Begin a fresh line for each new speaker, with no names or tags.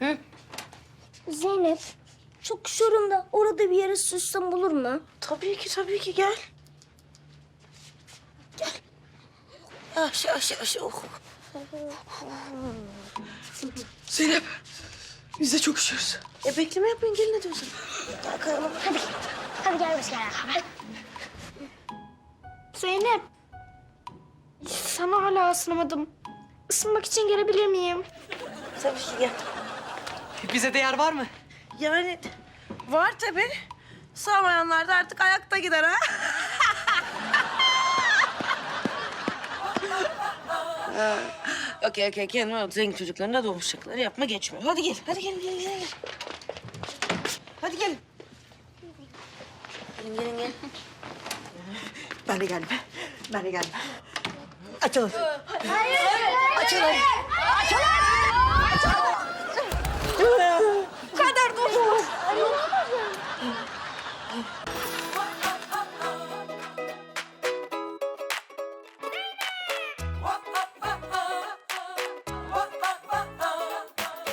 Hı?
Zeynep, çok üşüyorum da orada bir yere süssem olur mu?
Tabii ki tabii ki gel. Gel. Yavaş yavaş yavaş. Oh.
Zeynep, biz de çok üşüyoruz.
E bekleme yapmayın gelin hadi o zaman.
Gel kayalım. Hadi. Hadi gel biz gel. Zeynep. Sana hala ısınamadım. Isınmak için gelebilir miyim?
Tabii ki gel.
Bize de yer var mı?
Yani var tabii. Sağmayanlar da artık ayakta gider ha. Okey okey kendime al. Zengin çocukların da doğuşacakları yapma geçmiyor. Hadi gel. Hadi gelin gelin gelin. Hadi gelin. Gelin gelin gelin.
Ben de geldim. Ben de geldim. Açılın.
Kader Whoa, whoa.